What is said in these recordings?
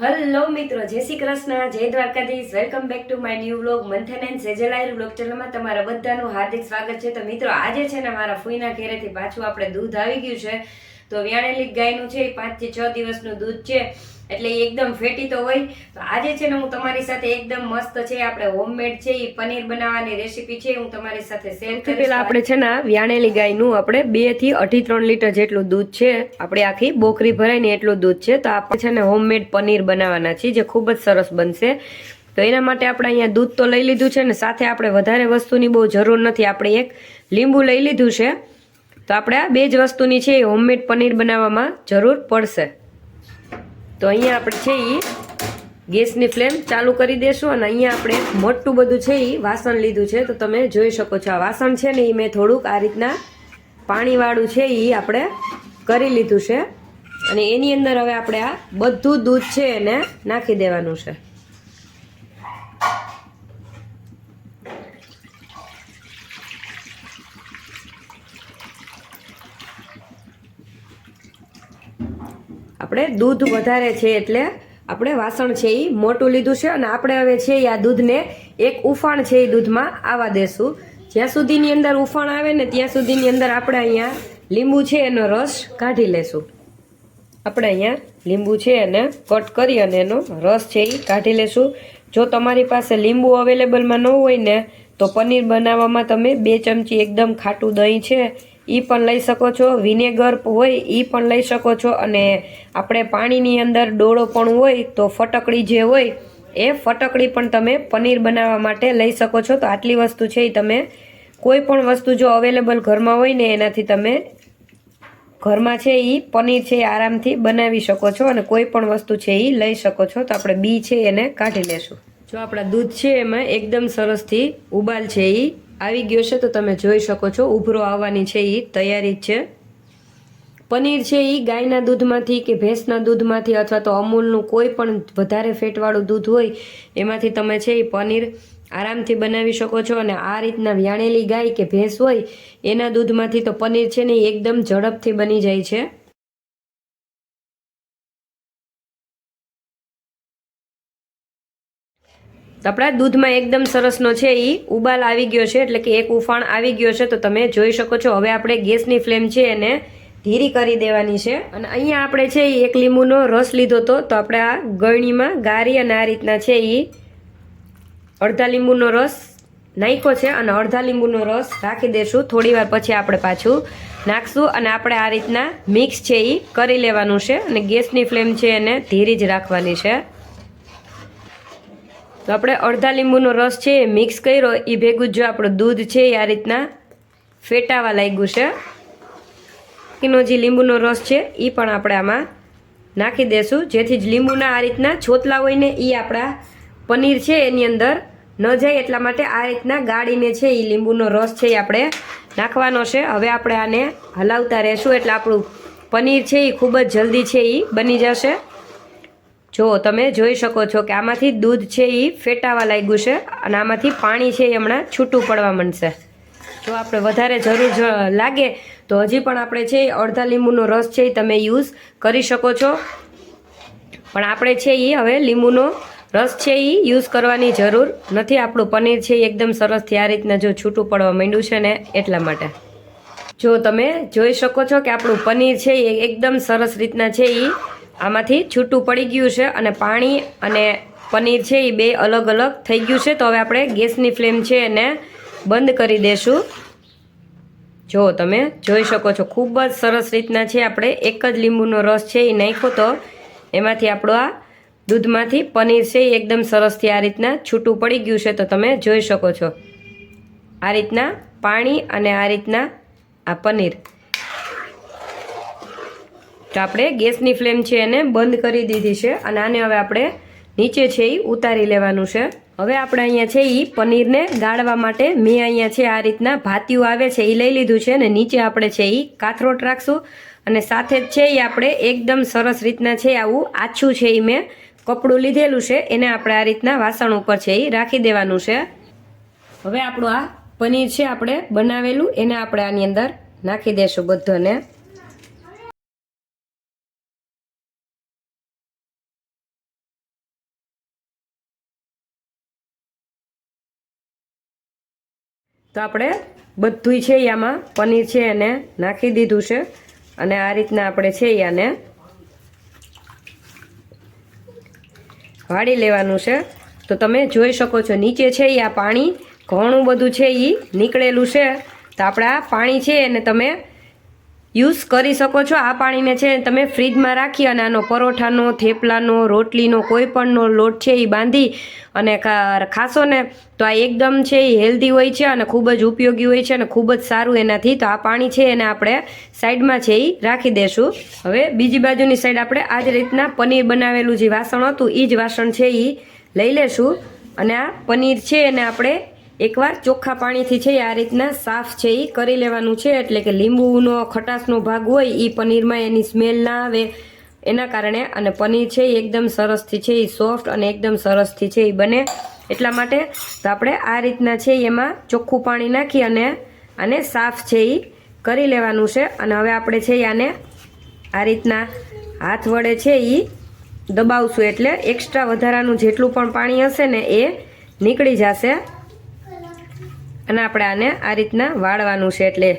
Hello મિત્રો, જય શ્રી કૃષ્ણ, જય Dwarkadhish. Welcome back to my new vlog Manthan and સેજલાયર vlog ચેનલમાં તમારા બધાનું હાર્દિક સ્વાગત છે. તો મિત્રો, આજે છે ને મારા ફૂઈના ઘેરેથી પાછું આપણે દૂધ આવી ગયું છે. તો વ્યાણેલી ગાયનું છે, એ પાંચથી છ દિવસનું દૂધ છે. એટલે એકદમ ફેટી તો હોય. તો આજે છે ને હું તમારી સાથે એકદમ મસ્ત છે આપણે હોમમેડ છે એ પનીર બનાવવાની રેસીપી છે હું તમારી સાથે શેર કરીશ. પેલા આપણે છે ને વ્યાણેલી ગાયનું આપણે બેથી અઢી ત્રણ લીટર જેટલું દૂધ છે આપણે આખી બોકરી ભરાય ને એટલું દૂધ છે. તો આપણે છે ને હોમમેડ પનીર બનાવવાના છે જે ખૂબ જ સરસ બનશે. તો એના માટે આપણે અહીંયા દૂધ તો લઈ લીધું છે ને સાથે આપણે વધારે વસ્તુની બહુ જરૂર નથી આપણે એક લીંબુ લઈ લીધું છે. તો આપણે આ બે જ વસ્તુની છે એ હોમમેડ પનીર બનાવવામાં જરૂર પડશે. તો અહીંયા આપણે છે એ ગેસની ફ્લેમ ચાલુ કરી દેશું અને અહીંયા આપણે મોટું બધું છે એ વાસણ લીધું છે. તો તમે જોઈ શકો છો આ વાસણ છે ને એ મેં થોડુંક આ રીતના પાણીવાળું છે એ આપણે કરી લીધું છે. અને એની અંદર હવે આપણે આ બધું દૂધ છે એને નાખી દેવાનું છે. આપણે દૂધ વધારે છે એટલે આપણે વાસણ છે એ મોટું લીધું છે અને આપણે હવે છે એ આ દૂધને એક ઉફાણ છે એ દૂધમાં આવવા દેશું. જ્યાં સુધીની અંદર ઉફાણ આવે ને ત્યાં સુધીની અંદર આપણે અહીંયા લીંબુ છે એનો રસ કાઢી લેશું. આપણે અહીંયા લીંબુ છે એને કટ કરી અને એનો રસ છે એ કાઢી લેશું. જો તમારી પાસે લીંબુ અવેલેબલમાં ન હોય ને તો પનીર બનાવવામાં તમે બે ચમચી એકદમ ખાટું દહીં છે એ પણ લઈ શકો છો. વિનેગર હોય એ પણ લઈ શકો છો. અને આપણે પાણીની અંદર ડોળો પણ હોય તો ફટકડી જે હોય, એ ફટકડી પણ તમે પનીર બનાવવા માટે લઈ શકો છો. તો આટલી વસ્તુ છે એ તમે કોઈ પણ વસ્તુ જો અવેલેબલ ઘરમાં હોય ને એનાથી તમે ઘરમાં છે એ પનીર છે એ આરામથી બનાવી શકો છો અને કોઈ પણ વસ્તુ છે એ લઈ શકો છો. તો આપણે બી છે એને કાઢી લેશું. જો આપણા દૂધ છે એમાં એકદમ સરસથી ઉબાલ છે એ આવી ગયો છે તો તમે જોઈ શકો છો, ઉભરો આવવાની છે એ તૈયારી જ છે. પનીર છે એ ગાયના દૂધમાંથી કે ભેંસના દૂધમાંથી અથવા તો અમૂલનું કોઈ પણ વધારે ફેટવાળું દૂધ હોય, એમાંથી તમે છે એ પનીર આરામથી બનાવી શકો છો અને આ રીતના વ્યાણેલી ગાય કે ભેંસ હોય, એના દૂધમાંથી તો પનીર છે ને એકદમ ઝડપથી બની જાય છે. તો આપણા દૂધમાં એકદમ સરસનો છે એ ઉબાલ આવી ગયો છે, એટલે કે એક ઉફાણ આવી ગયો છે, તો તમે જોઈ શકો છો. હવે આપણે ગેસની ફ્લેમ છે એને ધીરી કરી દેવાની છે. અને અહીંયા આપણે છે એ એક લીંબુનો રસ લીધો હતો, તો આપણે આ ગળણીમાં ગારી અને આ રીતના છે એ અડધા લીંબુનો રસ નાખ્યો છે, અને અડધા લીંબુનો રસ રાખી દઈશું થોડી વાર પછી આપણે પાછું નાખશું, અને આપણે આ રીતના મિક્સ છે એ કરી લેવાનું છે. અને ગેસની ફ્લેમ છે એને ધીરી જ રાખવાની છે. તો આપણે અડધા લીંબુનો રસ છે એ મિક્સ કર્યો. એ ભેગું જો આપણું દૂધ છે એ આ રીતના ફેટાવા લાગ્યું છે. એનો જે લીંબુનો રસ છે એ પણ આપણે આમાં નાખી દેશું. જેથી જ લીંબુના આ રીતના છોતલા હોય ને એ આપણા પનીર છે એની અંદર ન જાય એટલા માટે આ રીતના ગાળીને છે એ લીંબુનો રસ છે એ આપણે નાખવાનો છે. હવે આપણે આને હલાવતા રહેશું એટલે આપણું પનીર છે એ ખૂબ જ જલ્દી છે એ બની જશે. જો તમે જોઈ શકો છો કે આમાંથી દૂધ છે એ ફેટાવા લાગ્યું છે અને આમાંથી પાણી છે એ હમણાં છૂટું પડવા માંડશે. જો આપણે વધારે જરૂર લાગે તો હજી પણ આપણે છે અડધા લીંબુનો રસ છે એ તમે યુઝ કરી શકો છો. પણ આપણે છે એ હવે લીંબુનો રસ છે એ યુઝ કરવાની જરૂર નથી. આપણું પનીર છે એ એકદમ સરસથી આ રીતના જો છૂટું પડવા માંડ્યું છે ને એટલા માટે. જો તમે જોઈ શકો છો કે આપણું પનીર છે એ એકદમ સરસ રીતના છે એ આમાંથી છૂટું પડી ગયું છે અને પાણી અને પનીર છે એ બે અલગ અલગ થઈ ગયું છે. તો હવે આપણે ગેસની ફ્લેમ છે એને બંધ કરી દેશું. જો તમે જોઈ શકો છો, ખૂબ જ સરસ રીતના છે. આપણે એક જ લીંબુનો રસ છે એ નાખ્યો તો એમાંથી આપણો આ દૂધમાંથી પનીર છે એ એકદમ સરસથી આ રીતના છૂટું પડી ગયું છે. તો તમે જોઈ શકો છો આ રીતના પાણી અને આ રીતના આ પનીર. તો આપણે ગેસની ફ્લેમ છે એને બંધ કરી દીધી છે અને આને હવે આપણે નીચે છે એ ઉતારી લેવાનું છે. હવે આપણે અહીંયા છે એ પનીરને ગાળવા માટે મેં અહીંયા છે આ રીતના ભાતિયું આવે છે એ લઈ લીધું છે અને નીચે આપણે છે એ કાથરોટ રાખશું અને સાથે જ છે એ આપણે એકદમ સરસ રીતના છે આવું આછું છે એ મેં કપડું લીધેલું છે એને આપણે આ રીતના વાસણ ઉપર છે એ રાખી દેવાનું છે. હવે આપણું આ પનીર છે આપણે બનાવેલું એને આપણે આની અંદર નાખી દેશું બધાને. તો આપણે બધુંય છે યામાં. પનીર છે એને નાખી દીધું છે. અને આ રીતના આપણે છે આને વાળી લેવાનું છે. તો તમે જોઈ શકો છો, નીચે છે આ પાણી, ઘણું બધું છે એ નીકળેલું છે. તો આપણે આ પાણી છે એને તમે યુઝ કરી શકો છો. આ પાણીને છે, તમે ફ્રીજમાં રાખી અને આનો પરોઠાનો, થેપલાનો, રોટલીનો કોઈ પણનો લોટ છે એ બાંધી અને ખાશો ને તો આ એકદમ છે એ હેલ્ધી હોય છે અને ખૂબ જ ઉપયોગી હોય છે અને ખૂબ જ સારું એનાથી. તો આ પાણી છે એને આપણે સાઈડમાં છે એ રાખી દેશું. હવે બીજી બાજુની સાઈડ આપણે આ જ રીતના પનીર બનાવેલું જે વાસણ હતું એ જ વાસણ છે એ લઈ લેશું. અને આ પનીર છે એને આપણે એકવાર ચોખ્ખા પાણીથી છે, આ રીતના સાફ છે એ કરી લેવાનું છે, એટલે કે લીંબુનો, ખટાશનો ભાગ હોય એ પનીરમાં એની સ્મેલ ના આવે, એના કારણે. અને પનીર છે એ એકદમ સરસથી છે એ સોફ્ટ અને એકદમ સરસથી છે એ બને. એટલા માટે તો આપણે આ રીતના છે, એમાં ચોખ્ખું પાણી નાખી અને આને સાફ છે એ કરી લેવાનું છે. અને હવે આપણે છે, આને આ રીતના હાથ વડે છે એ દબાવશું. એટલે એક્સ્ટ્રા વધારાનું જેટલું પણ પાણી હશે ને, એ નીકળી જશે. અને આપણે આને આ રીતના વાળવાનું છે એટલે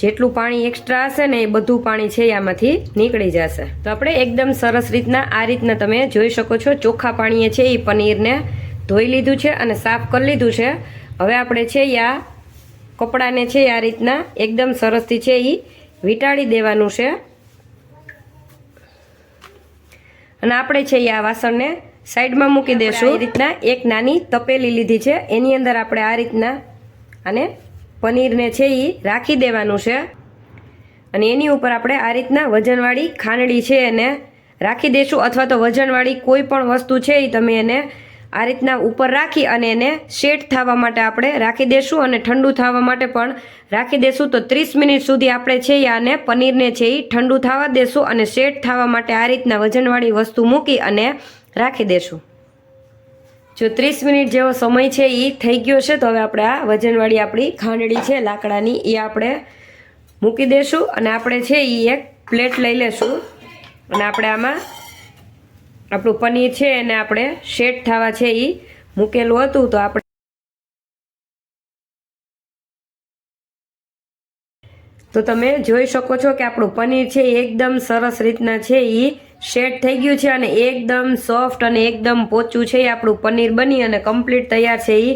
જેટલું પાણી એક્સ્ટ્રા હશે ને એ બધું પાણી છે એ આમાંથી નીકળી જશે. તો આપણે એકદમ સરસ રીતના આ રીતના તમે જોઈ શકો છો ચોખ્ખા પાણીએ છે એ પનીરને ધોઈ લીધું છે અને સાફ કરી લીધું છે. હવે આપણે છે આ કપડાને છે આ રીતના એકદમ સરસથી છે એ વીંટાળી દેવાનું છે. અને આપણે છે આ વાસણને સાઈડમાં મૂકી દેશું. એ રીતના એક નાની તપેલી લીધી છે. એની અંદર આપણે આ રીતના અને પનીરને છે એ રાખી દેવાનું છે. અને એની ઉપર આપણે આ રીતના વજનવાળી ખાંડડી છે એને રાખી દઈશું અથવા તો વજનવાળી કોઈ પણ વસ્તુ છે એ તમે એને આ રીતના ઉપર રાખી અને એને સેટ થવા માટે આપણે રાખી દઈશું અને ઠંડુ થવા માટે પણ રાખી દઈશું તો ત્રીસ મિનિટ સુધી આપણે છે એ આને પનીરને છે એ ઠંડુ થવા દેશું અને સેટ થવા માટે આ રીતના વજનવાળી વસ્તુ મૂકી અને રાખી દેશું. જો ત્રીસ મિનિટ જેવો સમય છે એ થઈ ગયો છે, તો હવે આપણે આ વજનવાળી આપણી ખાંડડી છે, લાકડાની એ આપણે મૂકી દઈશું અને આપણે છે એ એક પ્લેટ લઈ લેશું. અને આપણે આમાં આપણું પનીર છે એને આપણે શેટ થવા છે એ મૂકેલું હતું, તો આપણે તો તમે જોઈ શકો છો કે આપણું પનીર છે એકદમ સરસ રીતના છે એ શેટ થઈ ગયું છે અને એકદમ સોફ્ટ અને એકદમ પોચું છે. એ આપણું પનીર બની અને કમ્પ્લીટ તૈયાર છે એ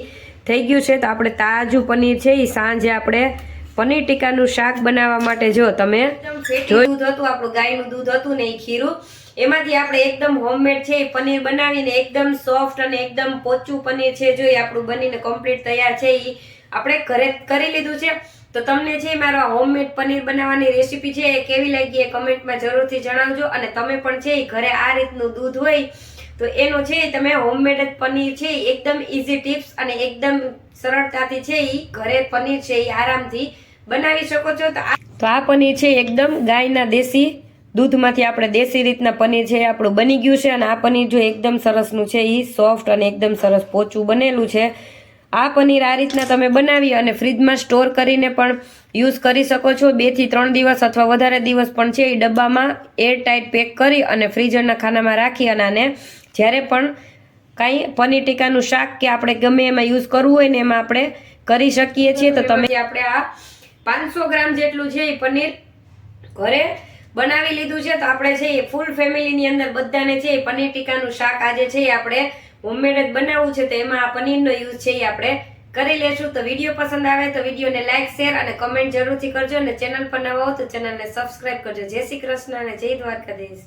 થઈ ગયું છે તો આપણે તાજું પનીર છે એ સાંજે આપણે પનીર ટીકાનું શાક બનાવવા માટે જો તમે જોયું દૂધ હતું આપણું ગાયનું દૂધ હતું ને એ ખીરું. એમાંથી આપણે એકદમ હોમમેડ છે એ પનીર બનાવીને એકદમ સોફ્ટ અને એકદમ પોચું પનીર છે જો એ આપણું બનીને કમ્પ્લીટ તૈયાર છે એ આપણે ઘરે કરી લીધું છે. તો તમને છે મારો હોમમેડ પનીર બનાવવાની રેસીપી છે એ કેવી લાગી એ કમેન્ટમાં જરૂરથી જણાવજો અને તમે પણ છે ઘરે આ રીતનું દૂધ હોય તો એનો છે તમે હોમમેડ જ પનીર છે એકદમ ઇઝી ટિપ્સ અને એકદમ સરળતાથી છે એ ઘરે પનીર છે એ આરામથી બનાવી શકો છો. તો તો આ પનીર છે એકદમ ગાયના દેશી દૂધમાંથી આપણે દેશી રીતના પનીર છે આપણું બની ગયું છે અને આ પનીર જો એકદમ સરસનું છે એ સોફ્ટ અને એકદમ સરસ પોચું બનેલું છે આ પનીર આ રીતના તમે બનાવી અને ફ્રીજમાં સ્ટોર કરીને પણ યુઝ કરી શકો છો. બેથી ત્રણ દિવસ અથવા વધારે દિવસ પણ છે એ ડબ્બામાં એર ટાઈટ પેક કરી અને ફ્રીઝરના ખાનામાં રાખી અને આને જ્યારે પણ કાંઈ પનીર ટીકાનું શાક કે આપણે ગમે એમાં યુઝ કરવું હોય ને એમાં આપણે કરી શકીએ છીએ. તો તમે આપણે આ પાંચસો ગ્રામ જેટલું છે એ પનીર ઘરે બનાવી લીધું છે. તો આપણે છે એ ફૂલ ફેમિલીની અંદર બધાને છે એ પનીર ટીકાનું શાક આજે છે એ આપણે હોમમેડ જ બનાવવું છે તો એમાં આ પનીરનો યુઝ છે એ આપણે કરી લેશું. તો વીડિયો પસંદ આવે તો વિડીયોને લાઇક શેર અને કમેન્ટ જરૂરથી કરજો અને ચેનલ પર નવા હો તો ચેનલને સબસ્ક્રાઇબ કરજો. જય શ્રી કૃષ્ણ અને જય દ્વારકાધીશ.